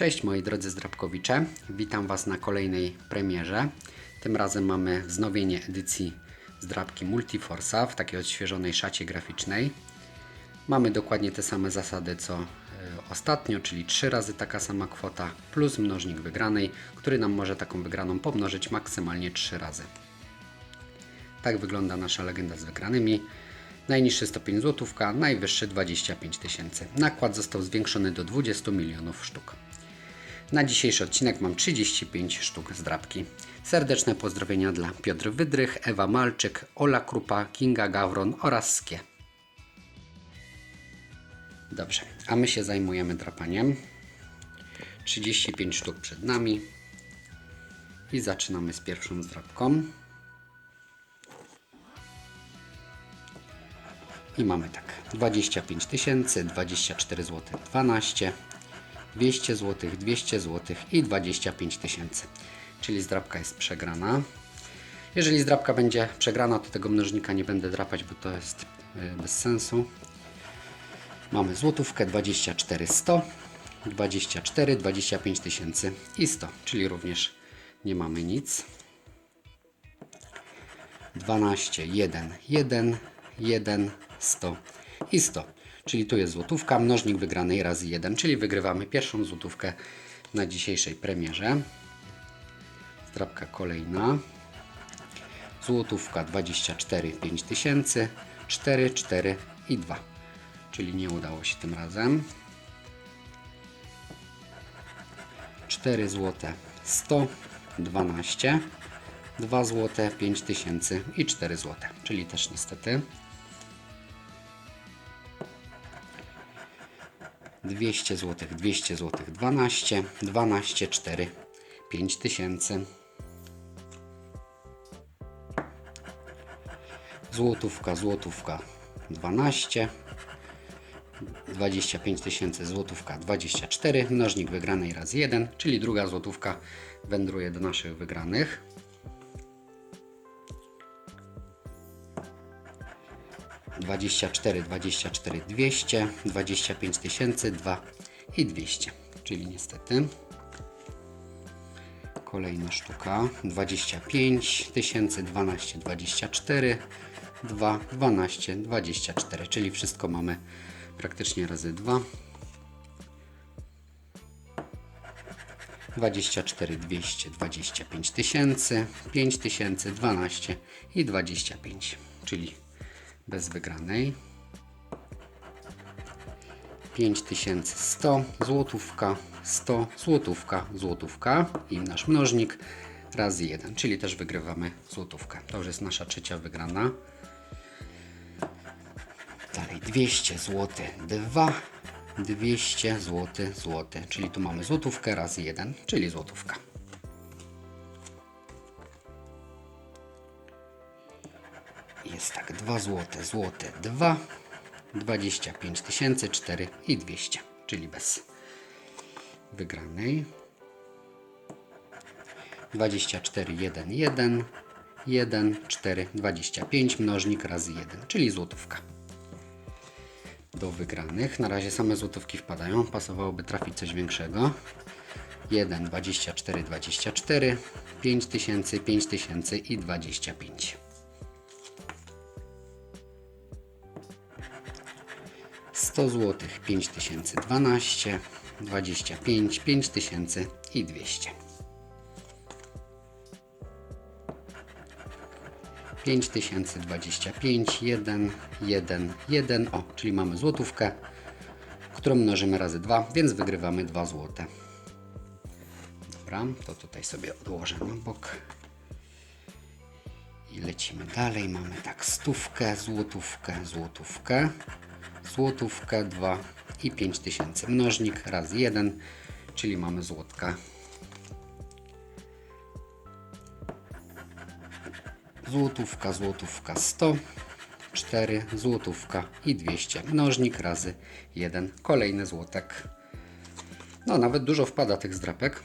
Cześć moi drodzy zdrabkowicze, witam Was na kolejnej premierze. Tym razem mamy wznowienie edycji zdrabki Multiforsa w takiej odświeżonej szacie graficznej. Mamy dokładnie te same zasady co e, ostatnio, czyli 3 razy taka sama kwota plus mnożnik wygranej, który nam może taką wygraną pomnożyć maksymalnie 3 razy. Tak wygląda nasza legenda z wygranymi. Najniższy stopień złotówka, najwyższy 25 tysięcy. Nakład został zwiększony do 20 milionów sztuk. Na dzisiejszy odcinek mam 35 sztuk zdrabki. Serdeczne pozdrowienia dla Piotr Wydrych, Ewa Malczyk, Ola Krupa, Kinga Gawron oraz Skie. Dobrze, a my się zajmujemy drapaniem. 35 sztuk przed nami. I zaczynamy z pierwszą zdrabką. I mamy tak, 25 tysięcy, 24 zł, 12, 200 zł, 200 zł i 25 tysięcy. Czyli zdrabka jest przegrana. Jeżeli zdrabka będzie przegrana, to tego mnożnika nie będę drapać, bo to jest y, bez sensu. Mamy złotówkę 24 100, 24, 25 tysięcy i 100, czyli również nie mamy nic. 12, 1, 1, 1, 100 i 100. Czyli tu jest złotówka, mnożnik wygranej razy 1, czyli wygrywamy pierwszą złotówkę na dzisiejszej premierze. Zdrabka kolejna. Złotówka 24, 5000, 4, 4 i 2. Czyli nie udało się tym razem. 4 zł 100, 12, 2 zł 5000 i 4 zł, czyli też niestety. 200 zł, 200 zł 12, 12, 4, 5000. Złotówka, złotówka 12, 25 tysięcy złotówka 24, mnożnik wygranej razy 1, czyli druga złotówka wędruje do naszych wygranych. Dwadzieścia cztery, dwadzieścia cztery, dwieście, dwadzieścia pięć tysięcy, dwa i dwieście, czyli niestety. Kolejna sztuka, dwadzieścia pięć tysięcy, dwanaście, dwadzieścia cztery, dwa, dwanaście, dwadzieścia cztery, czyli wszystko mamy praktycznie razy 2. 24 200 25 tysięcy 5 tysięcy 12 i 25 czyli bez wygranej. 5100 złotówka 100 złotówka złotówka. I nasz mnożnik razy 1 czyli też wygrywamy złotówkę. To już jest nasza trzecia wygrana. Dalej 200 zł 2, 200 zł zł, czyli tu mamy złotówkę razy 1, czyli złotówka. Tak 2 zł, złote 2, 25 tysięcy 4 i 200, czyli bez wygranej. 24 1 1 1 4 25 mnożnik razy 1, czyli złotówka do wygranych. Na razie same złotówki wpadają. Pasowałoby trafić coś większego. 1, 24, 24, 5000, 5000 i 25. Sto złotych, 5012, 25, 5000 i 200. 5025, 1, 1, 1, o, czyli mamy złotówkę, którą mnożymy razy 2, więc wygrywamy 2 złote. Dobra, to tutaj sobie odłożę na bok. I lecimy dalej. Mamy tak stówkę, złotówkę, złotówkę, złotówkę, 2 i 5000. Mnożnik razy 1, czyli mamy złotka. złotówka, złotówka 100, 4, złotówka i 200. Mnożnik razy 1, kolejny złotek. No, nawet dużo wpada tych zdrapek.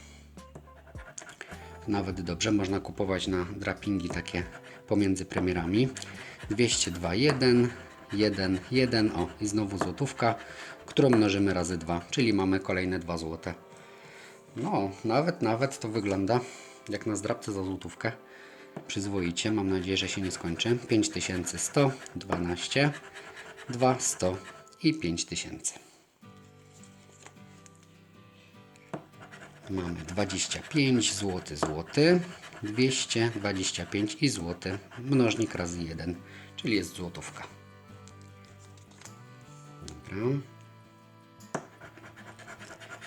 Nawet dobrze, można kupować na drapingi takie pomiędzy premierami. 202, 1, 1, 1, o i znowu złotówka, którą mnożymy razy 2, czyli mamy kolejne 2 złote. No, nawet, nawet to wygląda jak na zdrabce za złotówkę. Przyzwoicie, mam nadzieję, że się nie skończy. 5100, 12, 2, 100 i 5000. Mamy 25 zł, złoty, 225 i złoty, mnożnik razy 1, czyli jest złotówka. Dobra.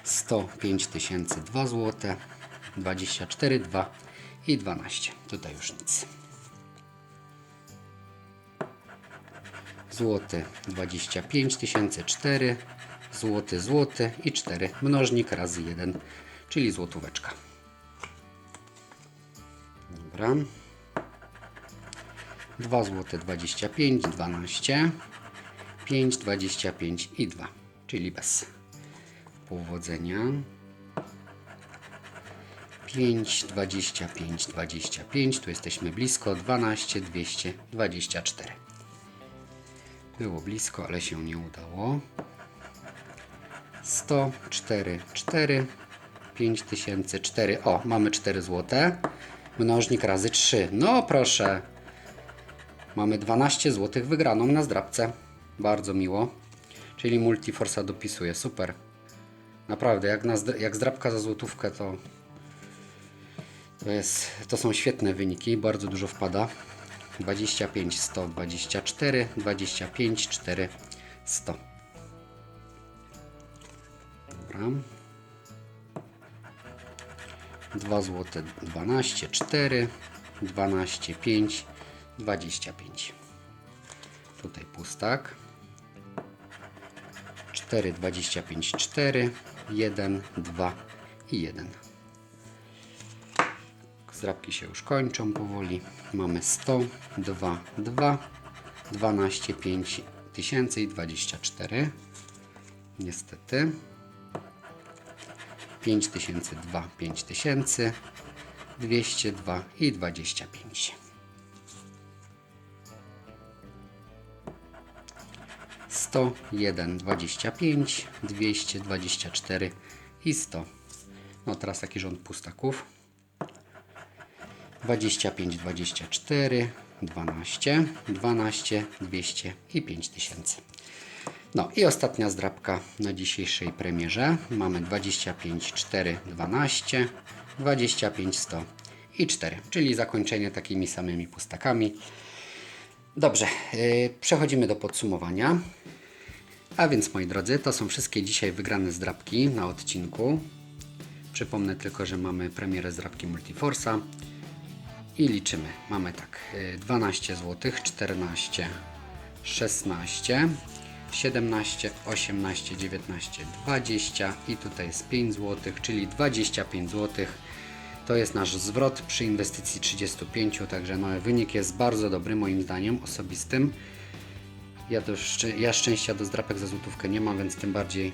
105 tysięcy 2 zł, 24, 2 i 12. Tutaj już nic. Złoty 25 tysięcy 4, złoty, złoty i 4. Mnożnik razy 1, czyli złotóweczka. Dobra. 2 złote 25, 12, 5, 25 i 2, czyli bez. Powodzenia. 5, 25, 25, tu jesteśmy blisko, 12, 224. Było blisko, ale się nie udało. 100, 4, 4, 5004. O, mamy 4 złote. Mnożnik razy 3. No proszę. Mamy 12 zł wygraną na zdrabce. Bardzo miło. Czyli Multiforsa dopisuje. Super. Naprawdę, jak, na, jak zdrabka za złotówkę to to, jest, to są świetne wyniki, bardzo dużo wpada. 25, 100, 24, 25, 4, 100. Dobra. 2 zł 12, 4, 12, 5, 25. Tutaj pustak. 4, 25, 4, 1, 2 i 1. Zdrabki się już kończą powoli. Mamy 100, 2, 2, 12, 5 tysięcy i 24. Niestety. 5002, 5000, 202 i 25. 101, 25, 224 i 100. No teraz taki rząd pustaków. 25, 24, 12, 12, 200 i 5000. No i ostatnia zdrabka na dzisiejszej premierze. Mamy 25, 4, 12, 25, 100 i 4, czyli zakończenie takimi samymi pustakami. Dobrze, yy, przechodzimy do podsumowania. A więc moi drodzy, to są wszystkie dzisiaj wygrane zdrabki na odcinku. Przypomnę tylko, że mamy premierę zdrabki Multiforsa i liczymy. Mamy tak, y, 12 zł, 14, 16, 17, 18, 19, 20 i tutaj jest 5 zł, czyli 25 zł. To jest nasz zwrot przy inwestycji 35, także no, wynik jest bardzo dobry moim zdaniem osobistym. Ja, do, ja szczęścia do zdrapek za złotówkę nie mam, więc tym bardziej,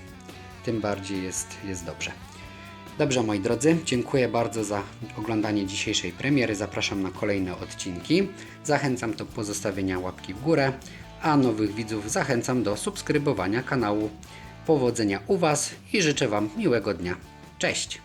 tym bardziej jest, jest dobrze. Dobrze, moi drodzy, dziękuję bardzo za oglądanie dzisiejszej premiery. Zapraszam na kolejne odcinki. Zachęcam do pozostawienia łapki w górę, a nowych widzów zachęcam do subskrybowania kanału. Powodzenia u Was i życzę Wam miłego dnia. Cześć!